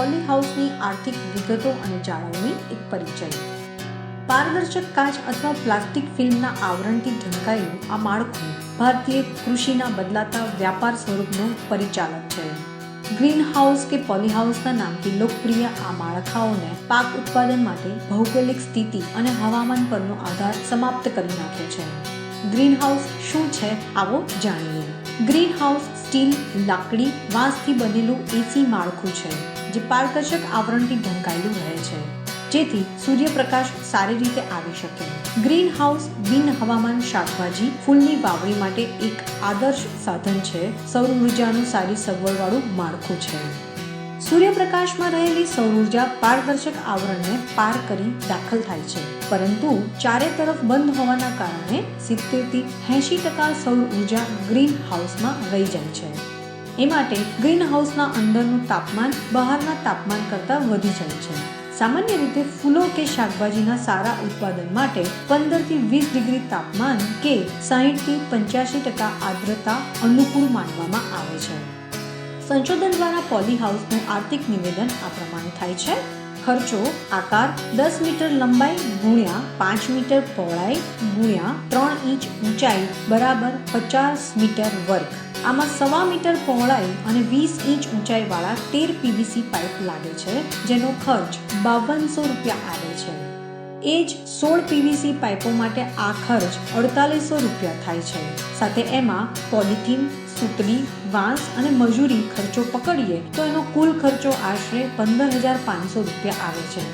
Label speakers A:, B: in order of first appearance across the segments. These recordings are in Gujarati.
A: આર્થિક વિગતો અને જાળવણી એક પરિચય. પારદર્શક કાચ અથવા પ્લાસ્ટિક ફિલ્મના આવરણથી ઢંકાયેલું આ માળખું ભારતીય કૃષિના બદલાતા વ્યાપાર સ્વરૂપનું પરિચાલક છે. ગ્રીન હાઉસ કે પોલી હાઉસના નામથી લોકપ્રિય આ માળખાઓને પાક ઉત્પાદન માટે ભૌગોલિક સ્થિતિ અને હવામાન પરનો આધાર સમાપ્ત કરી નાખે છે. ગ્રીન હાઉસ શું છે આવો જાણીએ. ગ્રીન હાઉસ સ્ટીલ, લાકડી, વાંસથી બનેલું એસી માળખું છે. જે પારદર્શક આવરણથી ઢંકાયેલું રહે છે. જેથી સૂર્યપ્રકાશ સારી રીતે આવી શકે. ગ્રીન હાઉસ બિન હવામાન શાકભાજી ફૂલની વાવણી માટે એક આદર્શ સાધન છે. સૌર ઉર્જાનું સારી સગવડવાળું માળખું છે. સૂર્યપ્રકાશમાં રહેલી સૌર ઊર્જા પારદર્શક આવરણને પાર કરી દાખલ થાય છે. પરંતુ ચારે તરફ બંધ હોવાના કારણે સિત્તેરથી એંશી ટકા સૌર ઊર્જા ગ્રીન હાઉસમાં રહી જાય છે. એ માટે ગ્રીન હાઉસના અંદરનું તાપમાન બહારના તાપમાન કરતાં વધી જાય છે. સામાન્ય રીતે ફૂલો કે શાકભાજીના સારા ઉત્પાદન માટે પંદરથી વીસ ડિગ્રી તાપમાન કે સાહીઠથી પંચ્યાસી ટકા આર્દ્રતા અનુકૂળ માનવામાં આવે છે. સંશોધન દ્વારા પોલી હાઉસનું આર્થિક નિવેદન આ પ્રમાણે થાય છે. ખર્ચો આકાર દસ મીટર લંબાઈ ગુણ્યા પાંચ મીટર પહોળાઈ ગુણ્યા ત્રણ ઇંચ ઊંચાઈ બરાબર પચાસ મીટર વર્ગ. આમાં સવા મીટર પહોળાઈ અને વીસ ઇંચ ઊંચાઈવાળા તેર પીવીસી પાઇપ લાગે છે, જેનો ખર્ચ બાવનસો રૂપિયા આવે છે. એ જ સોળ પીવીસી પાઇપો માટે આ ખર્ચ અડતાલીસો રૂપિયા થાય છે. સાથે એમાં પોલિથીન સૂતરી વાંસ અને મજૂરી ખર્ચો પકડીએ, તો એનો કુલ ખર્ચો આશરે પંદર હજાર પાંચસો રૂપિયા આવે છે.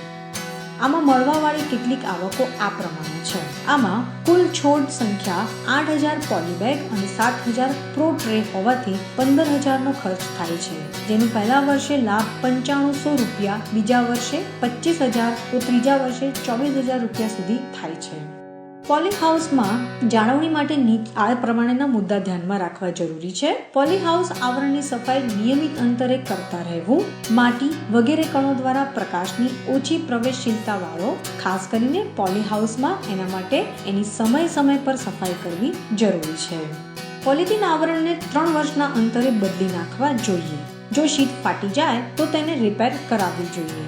A: આમાં મળવાવાળી કેટલીક આવકો આ પ્રમાણે છે. આમાં કુલ છોડ સંખ્યા આઠ હજાર પોલીબેગ અને સાત હજાર પ્રો ટ્રે હોવાથી પંદર હજારનો ખર્ચ થાય છે. જેનું પહેલા વર્ષે લાભ પંચાણુંસો રૂપિયા, બીજા વર્ષે પચીસ હજાર, તો ત્રીજા વર્ષે ચોવીસ હજાર રૂપિયા સુધી થાય છે. પોલી હાઉસમાં જાળવણી માટે આ પ્રમાણેના મુદ્દા ધ્યાનમાં રાખવા જરૂરી છે. પોલી હાઉસ આવરણની સફાઈ નિયમિત અંતરે કરતા રહેવું. માટી વગેરે કણો દ્વારા પ્રકાશની ઓછી પ્રવેશશીલતા વાળો ખાસ કરીને પોલી હાઉસમાં એના માટે એની સમય સમય પર સફાઈ કરવી જરૂરી છે. પોલિથીન આવરણને ત્રણ વર્ષના અંતરે બદલી નાખવા જોઈએ. જો શીટ ફાટી જાય તો તેને રિપેર કરાવવી જોઈએ.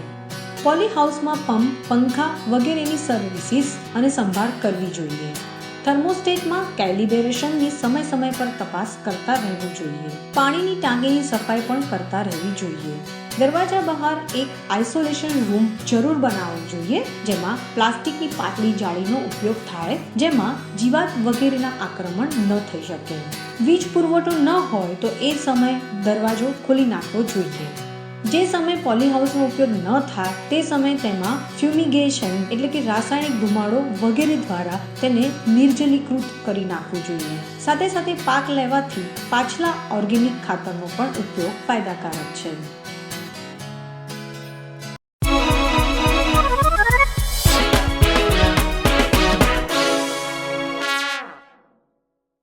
A: પોલી હાઉસમાં પંપ પંખા વગેરેની સર્વિસીસ અને સંભાળ કરવી જોઈએ. થર્મોસ્ટેટમાં કેલિબ્રેશનની સમય સમય પર તપાસ કરતા રહેવું જોઈએ. પાણીની ટાંકીની સફાઈ પણ કરતા રહેવી જોઈએ. દરવાજા બહાર એક આઇસોલેશન રૂમ જરૂર બનાવવો જોઈએ, જેમાં પ્લાસ્ટિકની પાતળી જાળીનો ઉપયોગ થાય, જેમાં જીવાત વગેરેના આક્રમણ ન થઈ શકે. વીજ પુરવઠો ન હોય તો એ સમય દરવાજો ખોલી નાખવો જોઈએ. જે સમયે પોલી હાઉસનો ઉપયોગ ન થાય, તે સમયે તેમાં ફ્યુમિગેશન એટલે કે રાસાયણિક ધુમાડો વગેરે દ્વારા તેને નિર્જલીકૃત કરી નાખવું જોઈએ. સાથે સાથે પાક લેવાથી પાછલા ઓર્ગેનિક ખાતરનો પણ ઉપયોગ ફાયદાકારક છે.